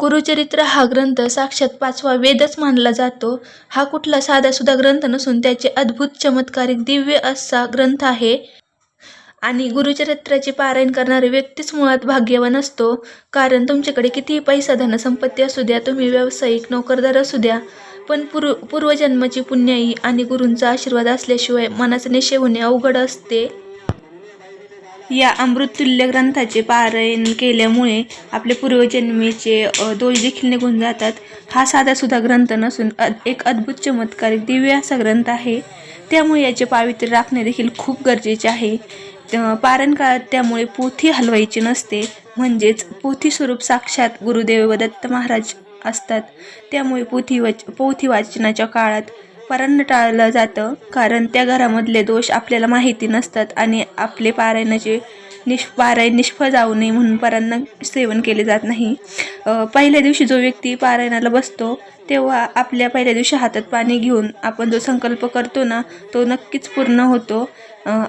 गुरुचरित्र हा ग्रंथ साक्षात पाचवा वेदच मानला जातो. हा कुठला साधासुद्धा ग्रंथ नसून त्याचे अद्भुत, चमत्कारिक, दिव्य असा ग्रंथ आहे. आणि गुरुचरित्राचे पारायण करणारे व्यक्तीच मुळात भाग्यवान असतो. कारण तुमच्याकडे कितीही पैसा, धनसंपत्ती असू द्या, तुम्ही व्यावसायिक, नोकरदार असू द्या, पण पूर्व पूर्वजन्माची पुण्याई आणि गुरूंचा आशीर्वाद असल्याशिवाय मनाचा निश्चय होणे अवघड असते. या अमृततुल्य ग्रंथाचे पारायण केल्यामुळे आपले पूर्वजन्मीचे दोष देखील निघून जातात. हा साधासुद्धा ग्रंथ नसून अद- एक अद्भुत, चमत्कारिक, दिव्य असा ग्रंथ आहे. त्यामुळे याचे पावित्र्य राखणे देखील खूप गरजेचे आहे. पारण काळात त्यामुळे पोथी हलवायची नसते. म्हणजेच पोथी स्वरूप साक्षात गुरुदेव व दत्त महाराज असतात. त्यामुळे पोथी वाच पोथी वाचनाच्या काळात पारायण टाळलं जातं. कारण त्या घरामधले दोष आपल्याला माहिती नसतात आणि आपले पारायणाचे निष् पारायण निष्फळ जाऊ नये म्हणून परांना सेवन केले जात नाही. पहिल्या दिवशी जो व्यक्ती पारायणाला बसतो तेव्हा आपल्या पहिल्या दिवशी हातात पाणी घेऊन आपण जो संकल्प करतो ना तो नक्कीच पूर्ण होतो.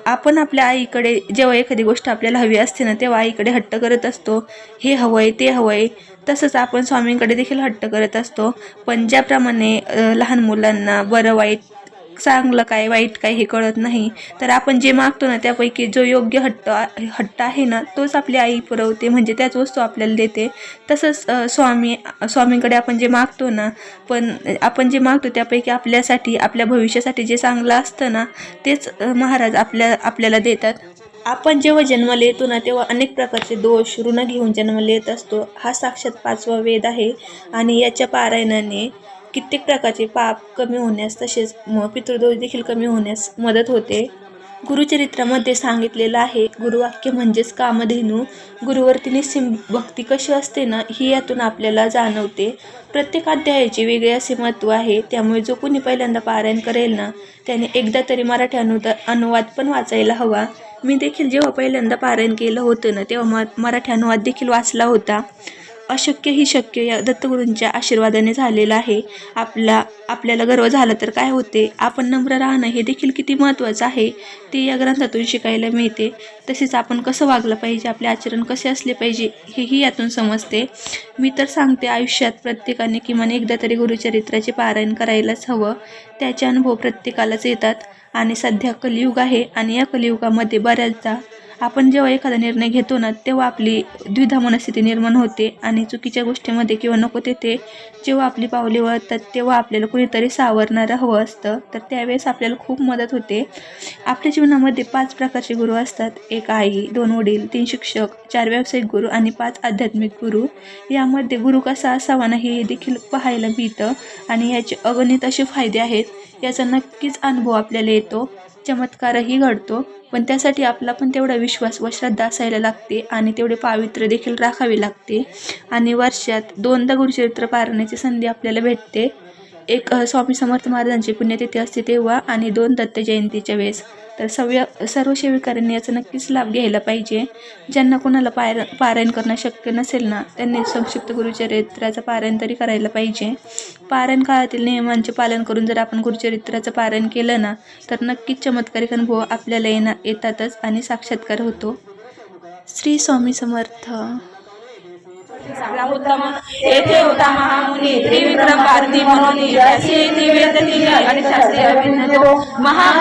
आपण आपल्या आईकडे जेव्हा एखादी गोष्ट आपल्याला हवी असते ना तेव्हा आईकडे हट्ट करत असतो. हे हवंय, ते हवंय. तसंच आपण स्वामींकडे देखील हट्ट करत असतो. पण ज्याप्रमाणे लहान मुलांना बरं वाईट, चांगलं काय, वाईट काय हे कळत नाही. तर आपण जे मागतो ना त्यापैकी जो योग्य हट्ट हट्ट आहे ना तोच आपली आई पुरवते. म्हणजे त्याच वस्तू आपल्याला देते. तसंच स्वामी स्वामींकडे आपण जे मागतो ना पण आपण जे मागतो त्यापैकी आपल्यासाठी, आपल्या भविष्यासाठी जे चांगलं असतं ना तेच महाराज आपल्या आपल्याला देतात. आपण जेव्हा जन्माला येतो ना तेव्हा अनेक प्रकारचे दोष, ऋण घेऊन जन्माला येत असतो. हा साक्षात पाचवा वेद आहे आणि याच्या पारायणाने कित्येक प्रकारचे पाप कमी होण्यास तसेच म पितृदोष देखील कमी होण्यास मदत होते. गुरुचरित्रामध्ये सांगितलेलं आहे गुरुवाक्य म्हणजेच कामधेनू. गुरुवर्तीने सिम भक्ती कशी असते ना ही यातून आपल्याला जाणवते. प्रत्येक अध्यायाचे वेगळे असे महत्त्व आहे. त्यामुळे जो कोणी पहिल्यांदा पारायण करेल ना त्याने एकदा तरी मराठी अनुदा अनुवाद पण वाचायला हवा. मी देखील जेव्हा पहिल्यांदा पारायण केलं होतं ना तेव्हा म मराठी अनुवाद देखील वाचला होता. अशक्य ही शक्य या दत्तगुरूंच्या आशीर्वादाने झालेलं आहे. आपला आपल्याला गर्व झाला तर काय होते? आपण नम्र राहणं हे देखील किती महत्त्वाचं आहे ते या ग्रंथातून शिकायला मिळते. तसेच आपण कसं वागलं पाहिजे, आपले आचरण कसे असले पाहिजे हेही यातून समजते. मी तर सांगते आयुष्यात प्रत्येकाने किमान एकदा तरी गुरुचरित्राचे पारायण करायलाच हवं. त्याचे अनुभव प्रत्येकालाच येतात आणि सध्या कलियुग आहे आणि या कलियुगामध्ये बऱ्याचदा आपण जेव्हा एखादा निर्णय घेतो ना तेव्हा आपली द्विधा मनस्थिती निर्माण होते आणि चुकीच्या गोष्टीमध्ये किंवा नको तेथे जेव्हा आपली पावले वळतात तेव्हा आपल्याला कुणीतरी सावरणारं हवं असतं. तर त्यावेळेस आपल्याला खूप मदत होते. आपल्या जीवनामध्ये पाच प्रकारचे गुरु असतात. एक आई, दोन वडील, तीन शिक्षक, चार व्यावसायिक गुरु आणि पाच आध्यात्मिक गुरु. यामध्ये गुरु कसा असावा ना हे देखील पाहायला मिळतं आणि याचे अगणित असे फायदे आहेत. याचा नक्कीच अनुभव आपल्याला येतो. चमत्कारही घडतो. पण त्यासाठी आपला पण तेवढा विश्वास व श्रद्धा असायला लागते आणि तेवढे पावित्र्य देखील राखावे लागते. आणि वर्षात दोनदा गुरुचरित्र पारण्याची संधी आपल्याला भेटते. एक स्वामी समर्थ महाराजांची पुण्यतिथी असते तेव्हा आणि दोन दत्त जयंतीच्या वेळेस. तर सव्य सर्व सेविकांनी याचा नक्कीच लाभ घ्यायला पाहिजे. ज्यांना कोणाला पार पारायण करणं शक्य नसेल ना त्यांनी संक्षिप्त गुरुचरित्राचं पारायण तरी करायला पाहिजे. पारायण काळातील नियमांचे पालन करून जर आपण गुरुचरित्राचं पारायण केलं ना तर नक्कीच चमत्कारिक अनुभव आपल्याला येणार येतातच आणि साक्षात्कार होतो. श्री स्वामी समर्थ. उत्तम. येथे होता महामुनी त्रिविक्रम भारती म्हणून शास्त्रीय महा